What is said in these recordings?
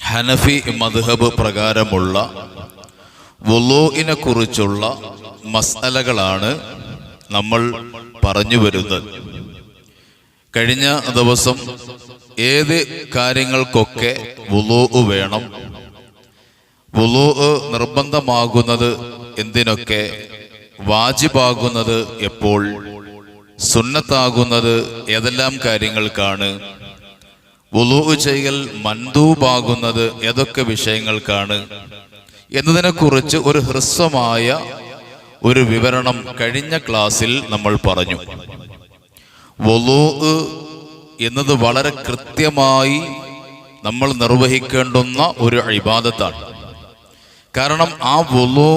ഹനഫി മദ്ഹബ് പ്രകാരമുള്ള വുളൂഇനെ കുറിച്ചുള്ള മസലകളാണ് നമ്മൾ പറഞ്ഞു വരുന്നത്. കഴിഞ്ഞ ദിവസം ഏത് കാര്യങ്ങൾക്കൊക്കെ വുളൂ വേണം? വുളൂ നിർബന്ധമാകുന്നത് എന്തിനൊക്കെ? വാജിബാകുന്നത് എപ്പോൾ? സുന്നത്താകുന്നത് ഏതെല്ലാം കാര്യങ്ങൾക്കാണ്? വുളൂ ചെയ്യൽ മന്ദൂബാകുന്നത് ഏതൊക്കെ വിഷയങ്ങൾക്കാണ്? എന്നതിനെക്കുറിച്ച് ഒരു ഹ്രസ്വമായ ഒരു വിവരണം കഴിഞ്ഞ ക്ലാസ്സിൽ നമ്മൾ പറഞ്ഞു. വുളൂ എന്നത് വളരെ കൃത്യമായി നമ്മൾ നിർവഹിക്കേണ്ടുന്ന ഒരു ഇബാദത്താണ്. കാരണം ആ വുളൂ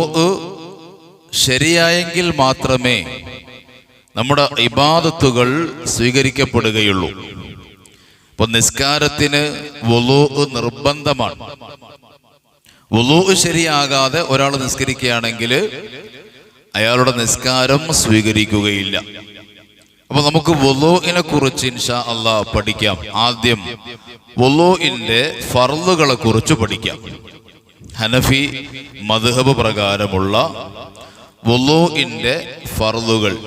ശരിയായെങ്കിൽ മാത്രമേ നമ്മുടെ ഇബാദത്തുകൾ സ്വീകരിക്കപ്പെടുകയുള്ളൂ. ഇപ്പൊ നിസ്കാരത്തിന് വുളൂ നിർബന്ധമാണ്. വുളൂ ശരിയാകാതെ ഒരാൾ നിസ്കരിക്കുകയാണെങ്കിൽ അയാളുടെ നിസ്കാരം സ്വീകരിക്കുകയില്ല. അപ്പൊ നമുക്ക് വുളൂഇനെ കുറിച്ച് ഇൻഷാ അള്ളാ പഠിക്കാം. ആദ്യം വുളൂഇന്റെ ഫർളുകളെ കുറിച്ച് പഠിക്കാം. ഹനഫി മദ്ഹബ് പ്രകാരമുള്ള വുളൂഇന്റെ ഫർളുകൾ.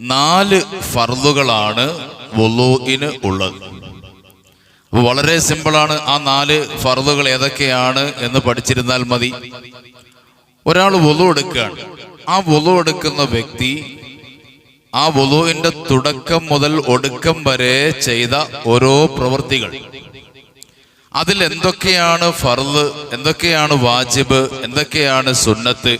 നാല് ഫർളുകളാണ് വുളൂഇന് ഉള്ളത്. വളരെ സിമ്പിളാണ് ആ നാല് ഫർദുകൾ ഏതൊക്കെയാണ് എന്ന് പഠിച്ചിരുന്നാൽ മതി. ഒരാൾ വലു എടുക്കുകയാണ്. ആ വലു എടുക്കുന്ന വ്യക്തി ആ വലുവിന്റെ തുടക്കം മുതൽ ഒടുക്കം വരെ ചെയ്ത ഓരോ പ്രവൃത്തികൾ. അതിൽ എന്തൊക്കെയാണ് ഫർദ് എന്തൊക്കെയാണ് വാജിബ് എന്തൊക്കെയാണ് സുന്നത്ത്?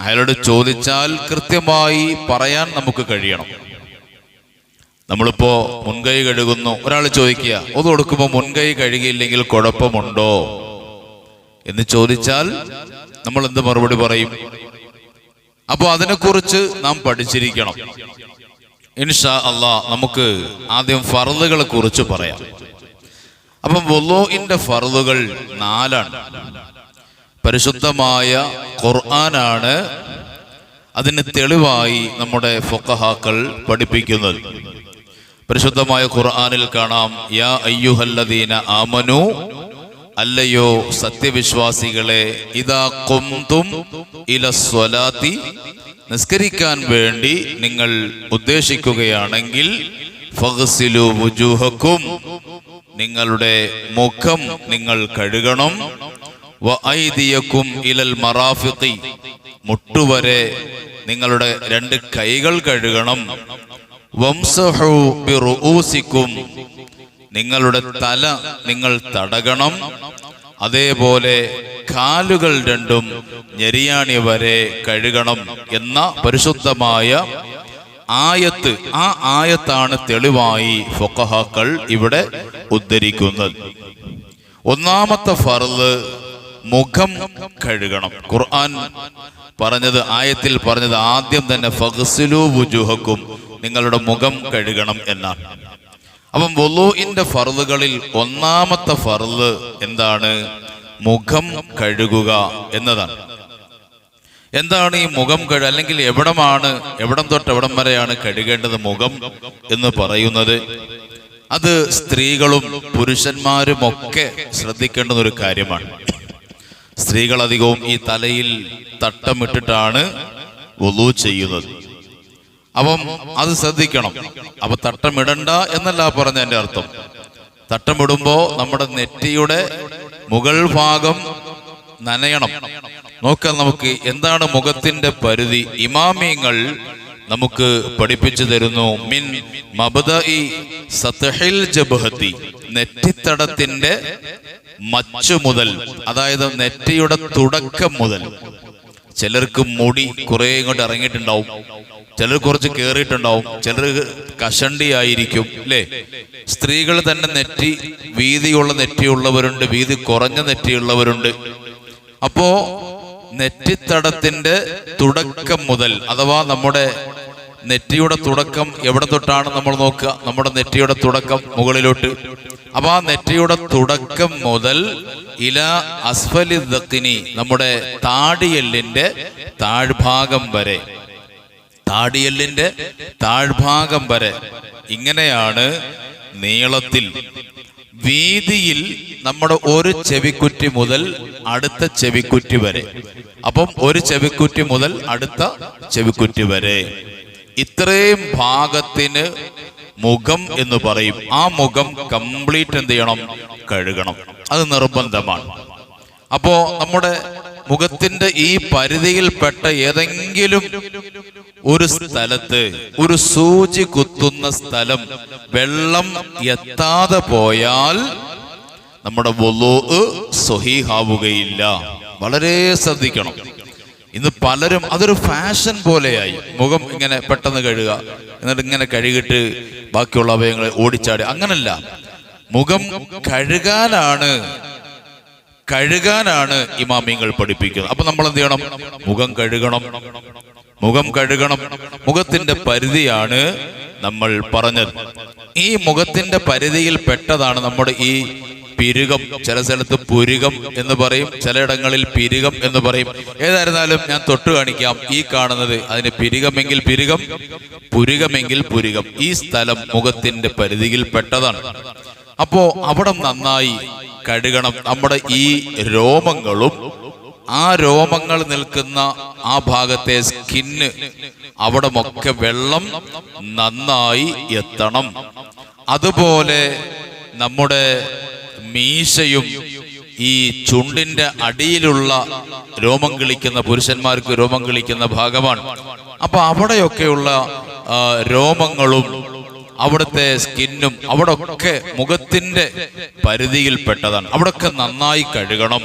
അയാളോട് ചോദിച്ചാൽ കൃത്യമായി പറയാൻ നമുക്ക് കഴിയണം. നമ്മളിപ്പോ മുൻകൈ കഴുകുന്നു. ഒരാൾ ചോദിക്കുക ഒതു കൊടുക്കുമ്പോൾ മുൻകൈ കഴുകിയില്ലെങ്കിൽ കുഴപ്പമുണ്ടോ? എന്ന് ചോദിച്ചാൽ നമ്മൾ എന്ത് മറുപടി പറയും? അപ്പോൾ അതിനെക്കുറിച്ച് നാം പഠിച്ചിരിക്കണം. ഇൻഷാ അള്ളാ നമുക്ക് ആദ്യം ഫറുകളെ കുറിച്ച് പറയാം. അപ്പം വൊലോയിന്റെ ഫറുകൾ നാലാണ്. പരിശുദ്ധമായ ഖുർആനാണ് അതിന് തെളിവായി നമ്മുടെ ഫൊക്കഹാക്കൾ പഠിപ്പിക്കുന്നത്. പരിശുദ്ധമായ ഖുർആാനിൽ കാണാം യാ അയ്യുഹല്ലദീന ആമനു അല്ലയോ സത്യവിശ്വാസികളെ ഇതാ കൊന്തും ഇല സ്വലാത്തി നിസ്കരിക്കാൻ വേണ്ടി നിങ്ങൾ ഉദ്ദേശിക്കുകയാണെങ്കിൽ ഫഗ്സിലു വുജൂഹക്കും നിങ്ങളുടെ മുഖം നിങ്ങൾ കഴുകണം വൈദിയക്കും ഇലൽ മറാഫിഖി മുട്ടുവരെ നിങ്ങളുടെ രണ്ട് കൈകൾ കഴുകണം നിങ്ങളുടെ തല നിങ്ങൾ തടകണം. അതേപോലെ കാലുകൾ രണ്ടും ഞെരിയാണി വരെ കഴുകണം എന്ന പരിശുദ്ധമായ ആയത്ത് ആ ആയത്താണ് തെളിവായി ഫൊക്കഹാക്കൾ ഇവിടെ ഉദ്ധരിക്കുന്നത്. ഒന്നാമത്തെ ഫർൾ മുഖം കഴുകണം. ഖുർആൻ പറഞ്ഞത് ആയത്തിൽ പറഞ്ഞത് ആദ്യം തന്നെ ഫഗ്സിലു വുജുഹക്കും നിങ്ങളുടെ മുഖം കഴുകണം എന്നാണ്. അപ്പം വൊലൂഇന്റെ ഫർളുകളിൽ ഒന്നാമത്തെ ഫർൾ എന്താണ്? മുഖം കഴുകുക എന്നതാണ്. എന്താണ് ഈ മുഖം കഴു അല്ലെങ്കിൽ എവിടമാണ് എവിടം തൊട്ട് എവിടം വരെയാണ് കഴുകേണ്ടത് മുഖം എന്ന് പറയുന്നത്? അത് സ്ത്രീകളും പുരുഷന്മാരും ഒക്കെ ശ്രദ്ധിക്കേണ്ടുന്ന ഒരു കാര്യമാണ്. സ്ത്രീകൾ അധികവും ഈ തലയിൽ തട്ടമിട്ടിട്ടാണ് വലു ചെയ്യുന്നത്. അപ്പം അത് ശ്രദ്ധിക്കണം. അപ്പൊ തട്ടമിടണ്ട എന്നല്ല പറഞ്ഞ എന്റെ അർത്ഥം. തട്ടമിടുമ്പോ നമ്മുടെ നെറ്റിയുടെ മുകൾ ഭാഗം നനയണം. നോക്കാം നമുക്ക് എന്താണ് മുഖത്തിന്റെ പരിധി. ഇമാമിയങ്ങൾ നമുക്ക് പഠിപ്പിച്ചു തരുന്നു. മിൻ മബദഇ ജബ്ഹത്തി. നെറ്റിത്തടത്തിന്റെ മച്ചു മുതൽ അതായത് നെറ്റിയുടെ തുടക്കം മുതൽ. ചിലർക്ക് മുടി കുറെ ഇങ്ങോട്ട് ഇറങ്ങിയിട്ടുണ്ടാവും. ചിലർ കുറച്ച് കേറിയിട്ടുണ്ടാവും. ചിലർ കഷണ്ടി ആയിരിക്കും അല്ലേ? സ്ത്രീകൾ തന്നെ നെറ്റി വീതിയുള്ള നെറ്റിയുള്ളവരുണ്ട് വീതി കുറഞ്ഞ നെറ്റിയുള്ളവരുണ്ട്. അപ്പോ നെറ്റിത്തടത്തിന്റെ തുടക്കം മുതൽ അഥവാ നമ്മുടെ നെറ്റിയുടെ തുടക്കം എവിടെ തൊട്ടാണ് നമ്മൾ നോക്കുക? നമ്മുടെ നെറ്റിയുടെ തുടക്കം മുകളിലോട്ട്. അപ്പൊ ആ നെറ്റിയുടെ തുടക്കം മുതൽ ഇല അസ്ഫലിദക്കിനി നമ്മുടെ താടിയെല്ലിന്റെ താഴ്ഭാഗം വരെ. താടിയെല്ലിന്റെ താഴ്ഭാഗം വരെ. ഇങ്ങനെയാണ് നീളത്തിൽ. വീതിയിൽ നമ്മുടെ ഒരു ചെവിക്കുറ്റി മുതൽ അടുത്ത ചെവിക്കുറ്റി വരെ. അപ്പം ഒരു ചെവിക്കുറ്റി മുതൽ അടുത്ത ചെവിക്കുറ്റി വരെ. ഇത്രയും ഭാഗത്തിന് മുഖം എന്ന് പറയും. ആ മുഖം കംപ്ലീറ്റ് എന്ത് ചെയ്യണം? കഴുകണം. അത് നിർബന്ധമാണ്. അപ്പോ നമ്മുടെ മുഖത്തിന്റെ ഈ പരിധിയിൽപ്പെട്ട ഏതെങ്കിലും ഒരു സ്ഥലത്ത് ഒരു സൂചി കുത്തുന്ന സ്ഥലം വെള്ളം എത്താതെ പോയാൽ നമ്മുടെ വൊലോ സ്വഹീഹാവുകയില്ല. വളരെ ശ്രദ്ധിക്കണം. ഇന്ന് പലരും അതൊരു ഫാഷൻ പോലെയായി. മുഖം ഇങ്ങനെ പെട്ടെന്ന് കഴുകുക എന്നിട്ട് ഇങ്ങനെ കഴുകിട്ട് ബാക്കിയുള്ള അവയവങ്ങളെ ഓടിച്ചാടി അങ്ങനല്ല. മുഖം കഴുകാനാണ് കഴുകാനാണ് ഇമാമിങ്ങൾ പഠിപ്പിക്കുന്നത്. അപ്പൊ നമ്മൾ എന്ത് ചെയ്യണം? മുഖം കഴുകണം. മുഖം കഴുകണം. മുഖത്തിന്റെ പരിധിയാണ് നമ്മൾ പറഞ്ഞത്. ഈ മുഖത്തിന്റെ പരിധിയിൽ പെട്ടതാണ് നമ്മുടെ ഈ പിരുകം. ചില സ്ഥലത്ത് പുരുകം എന്ന് പറയും. ചിലയിടങ്ങളിൽ പിരുകം എന്ന് പറയും. ഏതായിരുന്നാലും ഞാൻ തൊട്ട് കാണിക്കാം. ഈ കാണുന്നത് അതിന് പിരുകമെങ്കിൽ പിരുകം പുരുകമെങ്കിൽ പുരുകം. ഈ സ്ഥലം മുഖത്തിന്റെ പരിധിയിൽ പെട്ടതാണ്. അപ്പോ അവിടെ നന്നായി കഴുകണം. നമ്മുടെ ഈ രോമങ്ങളും ആ രോമങ്ങൾ നിൽക്കുന്ന ആ ഭാഗത്തെ സ്കിന്ന് അവിടെ ഒക്കെ വെള്ളം നന്നായി എത്തണം. അതുപോലെ നമ്മുടെ മീശയും ഈ ചുണ്ടിന്റെ അടിയിലുള്ള രോമം കിളിക്കുന്ന പുരുഷന്മാർക്ക് രോമം കിളിക്കുന്ന ഭാഗമാണ്. അപ്പൊ അവിടെയൊക്കെയുള്ള രോമങ്ങളും അവിടുത്തെ സ്കിന്നും അവിടെ ഒക്കെ മുഖത്തിന്റെ പരിധിയിൽപ്പെട്ടതാണ്. അവിടൊക്കെ നന്നായി കഴുകണം.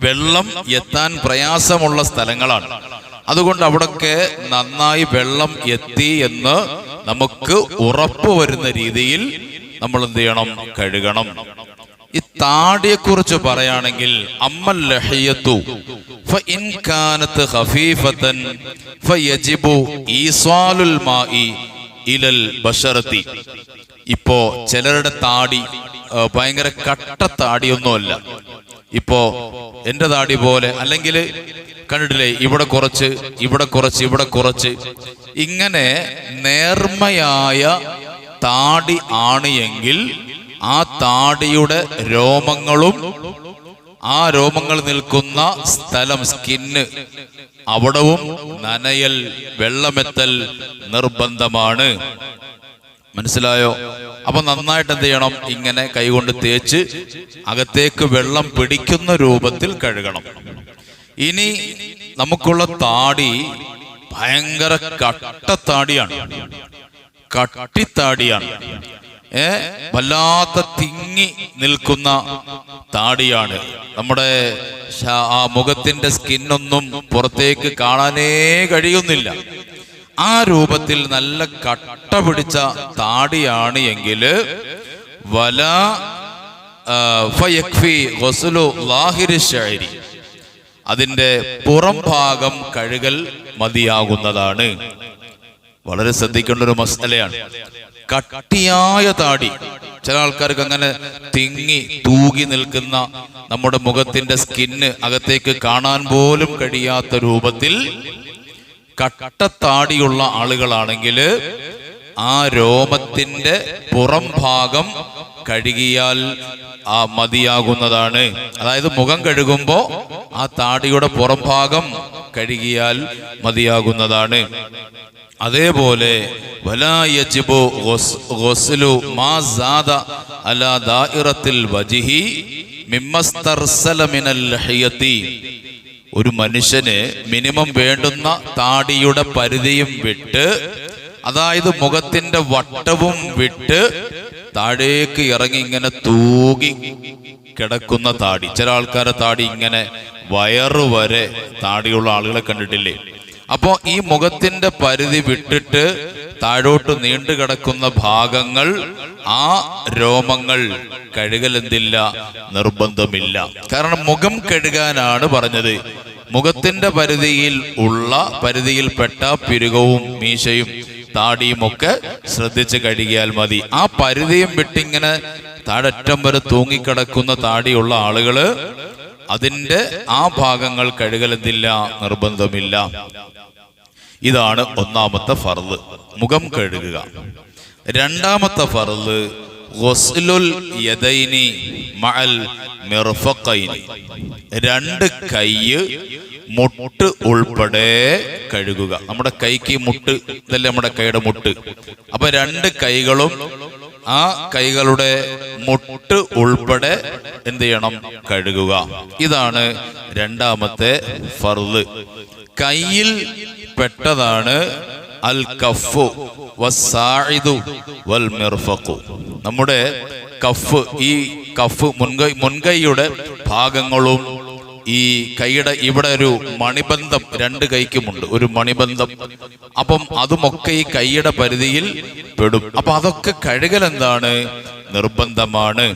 വെള്ളം എത്താൻ പ്രയാസമുള്ള സ്ഥലങ്ങളാണ്. അതുകൊണ്ട് അവിടൊക്കെ നന്നായി വെള്ളം എത്തി എന്ന് നമുക്ക് ഉറപ്പ് വരുന്ന രീതിയിൽ നമ്മൾ എന്ത് ചെയ്യണം? കഴുകണം. ഈ താടിയെ കുറിച്ച് പറയുകയാണെങ്കിൽ അമ്മൽ ലഹിയത്തു മാഇ ഇലൽ ബഷറത്തി. ഇപ്പോ ചിലരുടെ താടി ഭയങ്കര കട്ട താടിയൊന്നുമല്ല. ഇപ്പോ എന്റെ താടി പോലെ അല്ലെങ്കിൽ കണ്ടിട്ടില്ലേ ഇവിടെ കുറച്ച് ഇവിടെ കുറച്ച് ഇവിടെ കുറച്ച്. ഇങ്ങനെ നേർമയായ താടി ആണ് എങ്കിൽ ആ താടിയുടെ രോമങ്ങളും ആ രോമങ്ങൾ നിൽക്കുന്ന സ്ഥലം സ്കിന്ന് അവിടവും നനയൽ വെള്ളമെത്തൽ നിർബന്ധമാണ്. മനസ്സിലായോ? അപ്പൊ നന്നായിട്ട് എന്ത് ചെയ്യണം? ഇങ്ങനെ കൈകൊണ്ട് തേച്ച് അകത്തേക്ക് വെള്ളം പിടിക്കുന്ന രൂപത്തിൽ കഴുകണം. ഇനി നമുക്കുള്ള താടി ഭയങ്കര കട്ടത്താടിയാണ് കട്ടിത്താടിയാണ്. ഏ? വല്ലാത്ത തിങ്ങി നിൽക്കുന്ന താടിയാണ്. നമ്മുടെ ആ മുഖത്തിന്റെ സ്കിന്നൊന്നും പുറത്തേക്ക് കാണാനേ കഴിയുന്നില്ല. ആ രൂപത്തിൽ നല്ല കട്ട പിടിച്ച താടിയാണ് എങ്കിൽ വല. അതിന്റെ പുറം ഭാഗം കഴുകൽ മതിയാകുന്നതാണ്. വളരെ ശ്രദ്ധിക്കേണ്ട ഒരു മസലയാണ്. കട്ടിയായ താടി. ചില ആൾക്കാർക്ക് അങ്ങനെ തിങ്ങി തൂകി നിൽക്കുന്ന നമ്മുടെ മുഖത്തിന്റെ സ്കിന്ന് അകത്തേക്ക് കാണാൻ പോലും കഴിയാത്ത രൂപത്തിൽ കട്ടത്താടിയുള്ള ആളുകളാണെങ്കിൽ ആ രോമത്തിന്റെ പുറം ഭാഗം കഴുകിയാൽ ആ മതിയാകുന്നതാണ്. അതായത് മുഖം കഴുകുമ്പോ ആ താടിയുടെ പുറം ഭാഗം കഴുകിയാൽ മതിയാകുന്നതാണ്. അതേപോലെ ഒരു മനുഷ്യന് മിനിമം വേണ്ടുന്ന താടിയുടെ പരിധിയും വിട്ട് അതായത് മുഖത്തിന്റെ വട്ടവും വിട്ട് താഴേക്ക് ഇറങ്ങി ഇങ്ങനെ തൂകി കിടക്കുന്ന താടി. ചില ആൾക്കാരെ താടി ഇങ്ങനെ വയറു വരെ താടിയുള്ള ആളുകളെ കണ്ടിട്ടില്ലേ? അപ്പോ ഈ മുഖത്തിന്റെ പരിധി വിട്ടിട്ട് താഴോട്ട് നീണ്ടു കിടക്കുന്ന ഭാഗങ്ങൾ ആ രോമങ്ങൾ കഴുകലെന്തില്ല? നിർബന്ധമില്ല. കാരണം മുഖം കഴുകാനാണ് പറഞ്ഞത്. മുഖത്തിന്റെ പരിധിയിൽ ഉള്ള പരിധിയിൽപ്പെട്ട പിരുകവും മീശയും താടിയും ഒക്കെ ശ്രദ്ധിച്ച് കഴുകിയാൽ മതി. ആ പരിധിയും വിട്ടിങ്ങനെ താഴറ്റം വരെ തൂങ്ങിക്കിടക്കുന്ന താടിയുള്ള ആളുകൾ അതിന്റെ ആ ഭാഗങ്ങൾ കഴുകലെന്തില്ല? നിർബന്ധമില്ല. ഇതാണ് ഒന്നാമത്തെ ഫർൾ മുഖം കഴുകുക. രണ്ടാമത്തെ ഫർൾ ഗുസ്ലുൽ രണ്ട് കൈയ് മുട്ട് ഉൾപ്പെടെ കഴുകുക. നമ്മുടെ കൈക്ക് മുട്ട് ഇതല്ലേ നമ്മുടെ കൈയുടെ മുട്ട്. അപ്പൊ രണ്ട് കൈകളും ആ കൈകളുടെ മുട്ട് ഉൾപ്പെടെ എന്ത് ചെയ്യണം? കഴുകുക. ഇതാണ് രണ്ടാമത്തെ ഫർദ്. കയ്യിൽ പെട്ടതാണ് അൽ കഫു വസ്സാഇദു വൽ മിർഫഖു. നമ്മുടെ കഫ് ഈ കഫ് മുൻകൈ മുൻകൈയുടെ ഭാഗങ്ങളും ഈ കൈയുടെ ഇവിടെ ഒരു മണിബന്ധം രണ്ട് കൈക്കുമുണ്ട് ഒരു മണിബന്ധം. അപ്പം അതുമൊക്കെ ഈ കൈയുടെ പരിധിയിൽ പെടും. അപ്പൊ അതൊക്കെ കഴുകൽ എന്താണ്? നിർബന്ധമാണ്.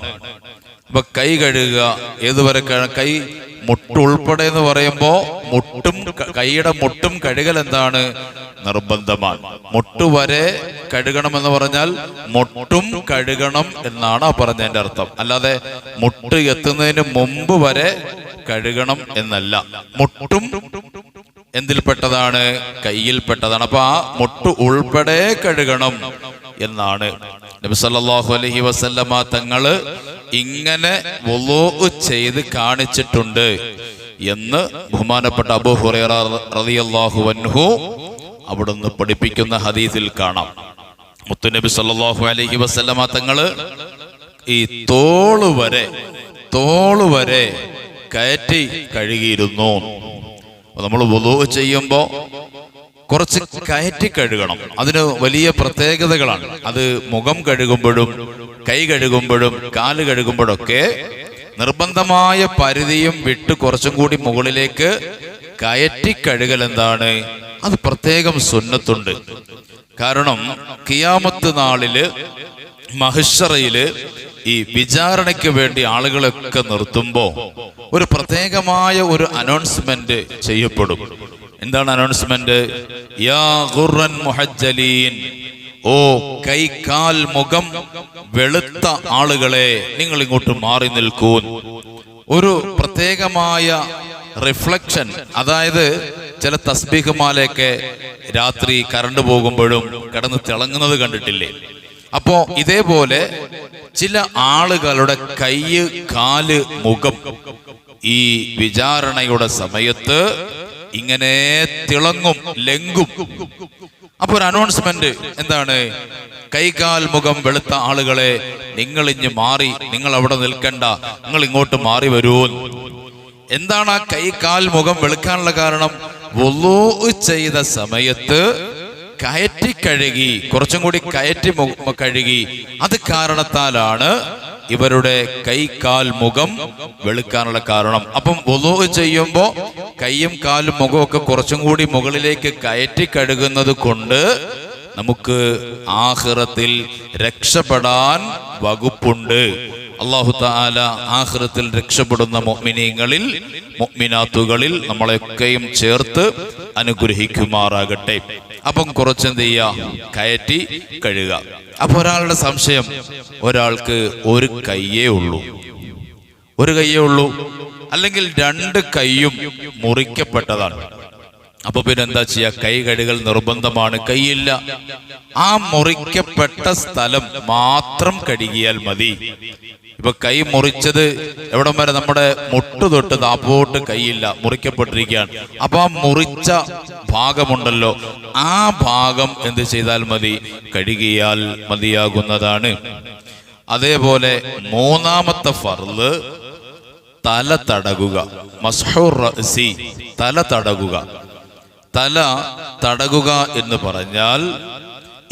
അപ്പൊ കൈ കഴുകുക ഏതുവരെ ക- കൈ മുട്ട് ഉൾപ്പെടെ എന്ന് പറയുമ്പോ മുട്ടും കൈയുടെ മുട്ടും കഴുകൽ എന്താണ്? നിർബന്ധമാണ്. മുട്ട് വരെ കഴുകണമെന്ന് പറഞ്ഞാൽ മുട്ടും കഴുകണം എന്നാണ് ആ പറഞ്ഞതിന്റെ അർത്ഥം. അല്ലാതെ മുട്ട് എത്തുന്നതിന് മുമ്പ് വരെ കഴുകണം എന്നല്ല. മുട്ടും എന്തിൽപ്പെട്ടതാണ് കയ്യിൽപ്പെട്ടതാണ് അപ്പൊ ആ മുട്ട് ഉൾപ്പെടെ കഴുകണം എന്നാണ്. നബി സല്ലല്ലാഹു അലൈഹി വസല്ലമ തങ്ങൾ ഇങ്ങനെ വുളൂഅ് ചെയ്ത് കാണിച്ചിട്ടുണ്ട് എന്ന് ബഹുമാനപ്പെട്ട അബൂ ഹുറൈറ റളിയല്ലാഹു അൻഹു അവിടുന്ന് പഠിപ്പിക്കുന്ന ഹദീസിൽ കാണാം. മുത്തുനബി സല്ലല്ലാഹു അലൈഹി വസല്ലമ തങ്ങൾ ഈ തോൾ വരെ തോൾ വരെ കയറ്റി കഴുകിയിരുന്നു. നമ്മൾ വധു ചെയ്യുമ്പോ കുറച്ച് കയറ്റി കഴുകണം. അതിന് വലിയ പ്രത്യേകതകളാണ്. അത് മുഖം കഴുകുമ്പോഴും കൈ കഴുകുമ്പോഴും കാൽ കഴുകുമ്പോഴൊക്കെ നിർബന്ധമായ പരിധിയും വിട്ട് കുറച്ചും കൂടി മുകളിലേക്ക് കയറ്റി കഴുകൽ എന്താണ്? അത് പ്രത്യേകം സുന്നത്തുണ്ട്. കാരണം കിയാമത്ത് നാളിൽ മഹിഷറയിൽ ഈ വിചാരണയ്ക്ക് വേണ്ടി ആളുകളൊക്കെ നിർത്തുമ്പോൾ ഒരു പ്രത്യേകമായ ഒരു അനൗൺസ്മെന്റ് ചെയ്യപ്പെടും. എന്താണ് അനൗൺസ്മെന്റ് യാ ഖുർറൻ മുഹജ്ജലീൻ. ഓ മുഖം വെളുത്ത ആളുകളെ നിങ്ങൾ ഇങ്ങോട്ട് മാറി നിൽക്കൂ ഒരു പ്രത്യേകമായ റിഫ്ലക്ഷൻ അതായത് ചില തസ്ബീഹ്മാലയൊക്കെ രാത്രി കറണ്ട് പോകുമ്പോഴും കിടന്ന് തിളങ്ങുന്നത് കണ്ടിട്ടില്ലേ? അപ്പോ ഇതേപോലെ ചില ആളുകളുടെ കയ്യ് കാൽ മുഖം ഈ വിചാരണയുടെ സമയത്ത് ഇങ്ങനെ തിളങ്ങും ലംഘും അപ്പൊ ഒരു അനൗൺസ്മെന്റ് എന്താണ്? കൈകാൽ മുഖം വെളുത്ത ആളുകളെ നിങ്ങൾ ഇഞ്ഞ് മാറി നിങ്ങൾ അവിടെ നിൽക്കണ്ട നിങ്ങൾ ഇങ്ങോട്ട് മാറി വരൂ. എന്താണ് ആ കൈകാൽ മുഖം വെളുക്കാനുള്ള കാരണം? ചെയ്ത സമയത്ത് കയറ്റി കഴുകി കുറച്ചും കൂടി കയറ്റി കഴുകി. അത് കാരണത്താലാണ് ഇവരുടെ കൈ കാൽ മുഖം വെളുക്കാനുള്ള കാരണം. അപ്പം വുളൂ ചെയ്യുമ്പോ കൈയും കാലും മുഖവും ഒക്കെ കുറച്ചും കൂടി മുകളിലേക്ക് കയറ്റി കഴുകുന്നത് കൊണ്ട് നമുക്ക് ആഹ്റത്തിൽ രക്ഷപ്പെടാൻ വകുപ്പുണ്ട്. അള്ളാഹു താല ആഹ്റത്തിൽ രക്ഷപ്പെടുന്ന മൊമിനീങ്ങളിൽ മൊമിനാത്തുകളിൽ നമ്മളെയൊക്കെയും ചേർത്ത് അനുഗ്രഹിക്കുമാറാകട്ടെ. അപ്പം കുറച്ചെന്ത് ചെയ്യുക കയറ്റി കഴുക. അപ്പൊ ഒരാളുടെ സംശയം ഒരാൾക്ക് ഒരു കയ്യേ ഉള്ളൂ. ഒരു കയ്യേ ഉള്ളൂ. അല്ലെങ്കിൽ രണ്ട് കൈയും മുറിക്കപ്പെട്ടതാണ്. അപ്പൊ പിന്നെ എന്താ ചെയ്യാ? കൈ കഴുകൽ നിർബന്ധമാണ്. കൈയില്ല. ആ മുറിക്കപ്പെട്ട സ്ഥലം മാത്രം കഴുകിയാൽ മതി. ഇപ്പൊ കൈ മുറിച്ചത് എവിടം വരെ നമ്മുടെ മുട്ട് തൊട്ട് താപ്പോട്ട് കൈയില്ല മുറിക്കപ്പെട്ടിരിക്കുകയാണ്. അപ്പൊ ആ മുറിച്ച ഭാഗമുണ്ടല്ലോ ആ ഭാഗം എന്ത് ചെയ്താൽ മതി? കഴുകിയാൽ മതിയാകുന്നതാണ്. അതേപോലെ മൂന്നാമത്തെ ഫർൾ തല തടകുക. മസ്ഹൂർ റസി തല തടകുക. തല തടകുക എന്ന് പറഞ്ഞാൽ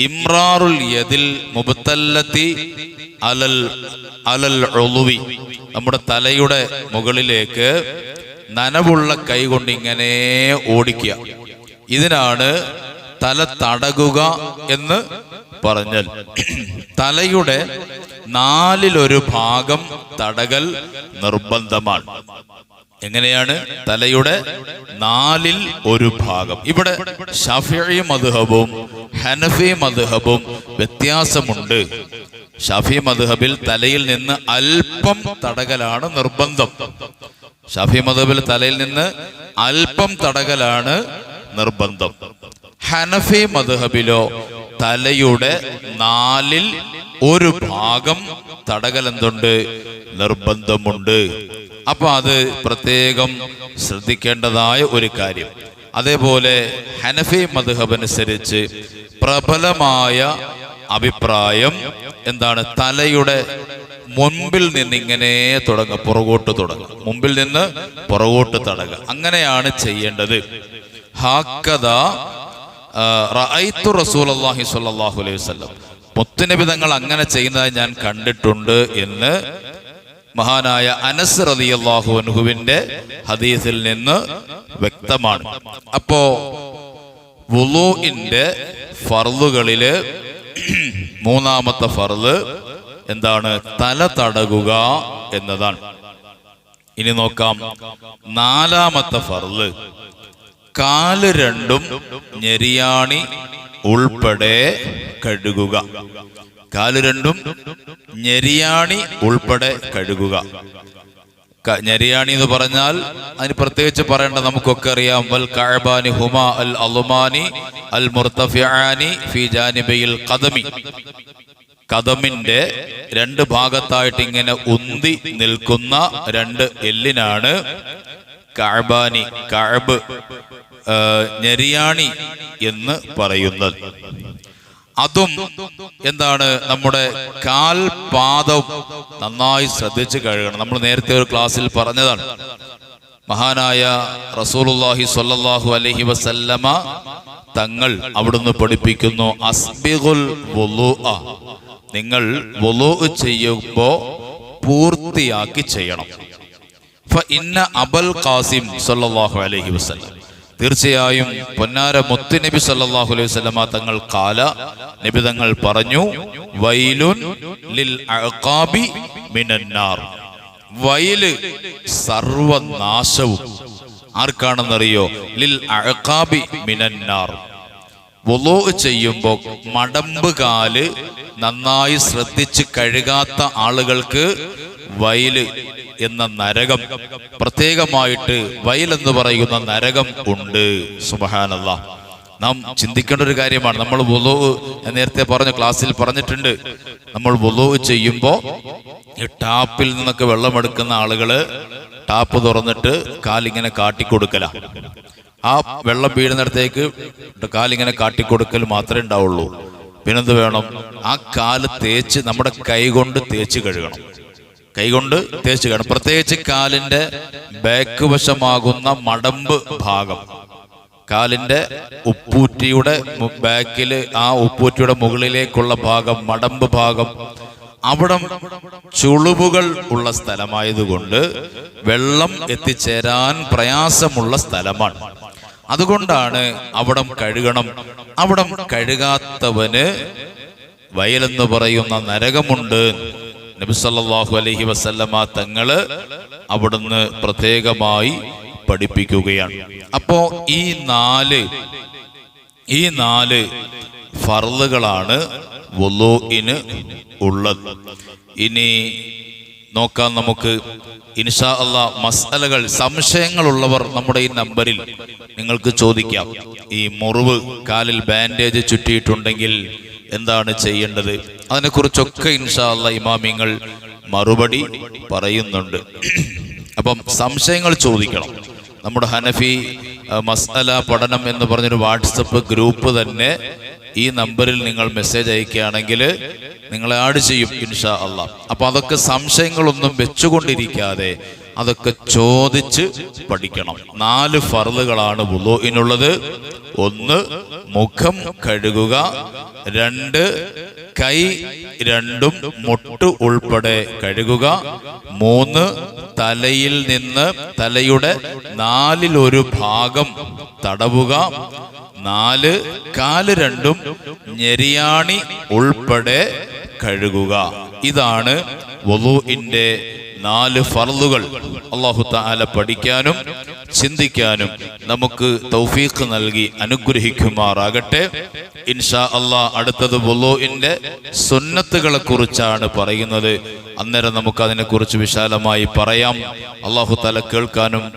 ഇമ്രാറുൽ യതിൽ മുബത്തല്ലത്തി അലൽ അലൽ ഒളുവി നമ്മുടെ തലയുടെ മുകളിലേക്ക് നനവുള്ള കൈ കൊണ്ട് ഇങ്ങനെ ഓടിക്കുക. ഇതിനാണ് തല തടകുക എന്ന് പറഞ്ഞാൽ. തലയുടെ നാലിലൊരു ഭാഗം തടകൽ നിർബന്ധമാണ്. എങ്ങനെയാണ്? തലയുടെ നാലിൽ ഒരു ഭാഗം. ഇവിടെ ഷഫി മധുഹബും ഹനഫി മധുഹബും വ്യത്യാസമുണ്ട്. ഷാഫി മധുഹബിൽ തലയിൽ നിന്ന് അല്പം തടകലാണ് നിർബന്ധം. ഷാഫി മധുഹബിൽ തലയിൽ നിന്ന് അല്പം തടകലാണ് നിർബന്ധം. ഹനഫി മധുഹബിലോ തലയുടെ നാലിൽ ഒരു ഭാഗം തടകൽ എന്തുണ്ട്? നിർബന്ധമുണ്ട്. അപ്പൊ അത് പ്രത്യേകം ശ്രദ്ധിക്കേണ്ടതായ ഒരു കാര്യം. അതേപോലെ ഹനഫി മധുഹബ് അനുസരിച്ച് പ്രബലമായ അഭിപ്രായം എന്താണ്? തലയുടെ മുൻപിൽ നിന്നിങ്ങനെ തുടങ്ങുക പുറകോട്ട് തുടങ്ങുക മുമ്പിൽ നിന്ന് പുറകോട്ട് തുടങ്ങുക അങ്ങനെയാണ് ചെയ്യേണ്ടത്. ഹാക്കഥ ആ, റഅയ്തു റസൂലുള്ളാഹി സ്വല്ലല്ലാഹു അലൈഹി വസല്ലം. മുത്തുനബി തങ്ങൾ അങ്ങനെ ചെയ്യുന്നതായി ഞാൻ കണ്ടിട്ടുണ്ട് എന്ന് മഹാനായ അനസ് റളിയല്ലാഹു അൻഹുവിന്റെ ഹദീസിൽ നിന്ന് വ്യക്തമാണ്. അപ്പോ വുളൂഇന്റെ ഫറുകളിൽ മൂന്നാമത്തെ ഫർൾ എന്താണ്? തല തടകുക എന്നതാണ്. ഇനി നോക്കാം. നാലാമത്തെ ഫർൾ കാൽ രണ്ടും ഞെരിയാണി ഉൾപ്പെടെ കഴുകുക. കാൽ രണ്ടും ഞെരിയാണി ഉൾപ്പെടെ കഴുകുക. ഞെരിയാണി എന്ന് പറഞ്ഞാൽ അതിന് പ്രത്യേകിച്ച് പറയേണ്ട നമുക്കൊക്കെ അറിയാം വൽ കഅബാനി ഹുമ അൽ അലുമാനി അൽ മുർത്തഫിയാനി ഫി ജാനിബയിൽ ഖദമി. കദമിന്റെ രണ്ട് ഭാഗത്തായിട്ട് ഇങ്ങനെ ഉന്തി നിൽക്കുന്ന രണ്ട് എല്ലിനാണ് കഅബാനി കഅബ് ആ, ഞെരിയാണി എന്ന് പറയുന്നത്. അതും എന്താണ് നമ്മുടെ കാൽപാദം നന്നായി ശ്രദ്ധിച്ച് കഴുകണം. നമ്മൾ നേരത്തെ ഒരു ക്ലാസ്സിൽ പറഞ്ഞതാണ്. മഹാനായ റസൂലുള്ളാഹി സ്വല്ലല്ലാഹു അലൈഹി വസല്ലമ തങ്ങൾ അവിടുന്ന് പഠിപ്പിക്കുന്നു അസ്ബിഗുൽ നിങ്ങൾ ചെയ്യുമ്പോ പൂർത്തിയാക്കി ചെയ്യണം. ഇന്ന അബൽ ഖാസിം സല്ലല്ലാഹു അലൈഹി വസല്ലം. തീർച്ചയായും പൊന്നാര മുത്ത് നബി സല്ലാഹു അലൈഹി വസല്ലമ തങ്ങൾ കാല. നബി തങ്ങൾ പറഞ്ഞു വൈലുൻ ലിൽ അഖാബി മിനന്നാർ. വയൽ സർവനാശവും. ആർക്കാണെന്നറിയോ? ലിൽ അഴക്കാബി മിനന്നാർ. വുളൂ ചെയ്യുമ്പോൾ മടമ്പ് കാൽ നന്നായി ശ്രദ്ധിച്ച് കഴുകാത്ത ആളുകൾക്ക് വയൽ എന്ന നരകം. പ്രത്യേകമായിട്ട് വയൽ എന്ന് പറയുന്ന നരകം ഉണ്ട്. സുബഹാനല്ല. നാം ചിന്തിക്കേണ്ട ഒരു കാര്യമാണ്. നമ്മൾ ഞാൻ നേരത്തെ പറഞ്ഞു ക്ലാസ്സിൽ പറഞ്ഞിട്ടുണ്ട്. നമ്മൾ വുളൂ ചെയ്യുമ്പോൾ ടാപ്പിൽ നിന്നൊക്കെ വെള്ളമെടുക്കുന്ന ആളുകൾ ടാപ്പ് തുറന്നിട്ട് കാലിങ്ങനെ കാട്ടിക്കൊടുക്കല. ആ വെള്ളം വീഴുന്നിടത്തേക്ക് കാലിങ്ങനെ കാട്ടിക്കൊടുക്കൽ മാത്രമേ ഉണ്ടാവുള്ളൂ. പിന്നെന്ത് വേണം? ആ കാൽ തേച്ച് നമ്മുടെ കൈ കൊണ്ട് തേച്ച് കഴുകണം. കൈകൊണ്ട് തേച്ച് കഴുകണം. പ്രത്യേകിച്ച് കാലിന്റെ ബാക്ക് വശമാകുന്ന മടമ്പ് ഭാഗം. കാലിന്റെ ഉപ്പൂറ്റിയുടെ ബാക്കിൽ ആ ഉപ്പൂറ്റിയുടെ മുകളിലേക്കുള്ള ഭാഗം മടമ്പ് ഭാഗം അവിടം ചുളിവുകൾ ഉള്ള സ്ഥലമായതുകൊണ്ട് വെള്ളം എത്തിച്ചേരാൻ പ്രയാസമുള്ള സ്ഥലമാണ്. അതുകൊണ്ടാണ് അവിടം കഴുകണം. അവിടം കഴുകാത്തവന് വയലെന്ന് പറയുന്ന നരകമുണ്ട്. നബിസല്ലാഹു അലഹി വസല്ലമ തങ്ങൾ അവിടുന്ന് പ്രത്യേകമായി പഠിപ്പിക്കുകയാണ്. അപ്പോ ഈ നാല് ഈ നാല് ഫർളുകളാണ് വുളൂഇന് ഉള്ളത്. ഇനി നോക്കാം നമുക്ക്. ഇൻഷാ അള്ളാ മസാലകൾ സംശയങ്ങളുള്ളവർ നമ്മുടെ ഈ നമ്പറിൽ നിങ്ങൾക്ക് ചോദിക്കാം. ഈ മുറിവ് കാലിൽ ബാൻഡേജ് ചുറ്റിയിട്ടുണ്ടെങ്കിൽ എന്താണ് ചെയ്യേണ്ടത്? അതിനെക്കുറിച്ചൊക്കെ ഇൻഷാ അല്ല ഇമാമിങ്ങൾ മറുപടി പറയുന്നുണ്ട്. അപ്പം സംശയങ്ങൾ ചോദിക്കണം. നമ്മുടെ ഹനഫി അഹ്, പഠനം എന്ന് പറഞ്ഞൊരു വാട്സപ്പ് ഗ്രൂപ്പ് തന്നെ ഈ നമ്പറിൽ നിങ്ങൾ മെസ്സേജ് അയക്കുകയാണെങ്കിൽ നിങ്ങളെ ആഡ് ചെയ്യും ഇൻഷാ അല്ല അപ്പൊ അതൊക്കെ സംശയങ്ങളൊന്നും വെച്ചുകൊണ്ടിരിക്കാതെ അതൊക്കെ ചോദിച്ച് പഠിക്കണം. നാല് ഫർളുകളാണ് വുളുഇനുള്ളത് ഒന്ന് മുഖം കഴുകുക. രണ്ട് കൈ രണ്ടും മുട്ട് ഉൾപ്പെടെ കഴുകുക. മൂന്ന് തലയിൽ നിന്ന് തലയുടെ നാലിലൊരു ഭാഗം തടവുക. നാല് കാൽ രണ്ടും ഞെരിയാണി ഉൾപ്പെടെ കഴുകുക. ഇതാണ് വധുവിന്റെ നാല് ഫർളുകൾ അള്ളാഹു താല പഠിക്കാനും ചിന്തിക്കാനും നമുക്ക് തൗഫീഖ് നൽകി അനുഗ്രഹിക്കുമാറാകട്ടെ. ഇൻഷാ അള്ളാഹ് അടുത്തത് വൊലോഇന്റെ സുന്നത്തുകളെ കുറിച്ചാണ് പറയുന്നത്. അന്നേരം നമുക്ക് അതിനെക്കുറിച്ച് വിശാലമായി പറയാം. അള്ളാഹു താല കേൾക്കാനും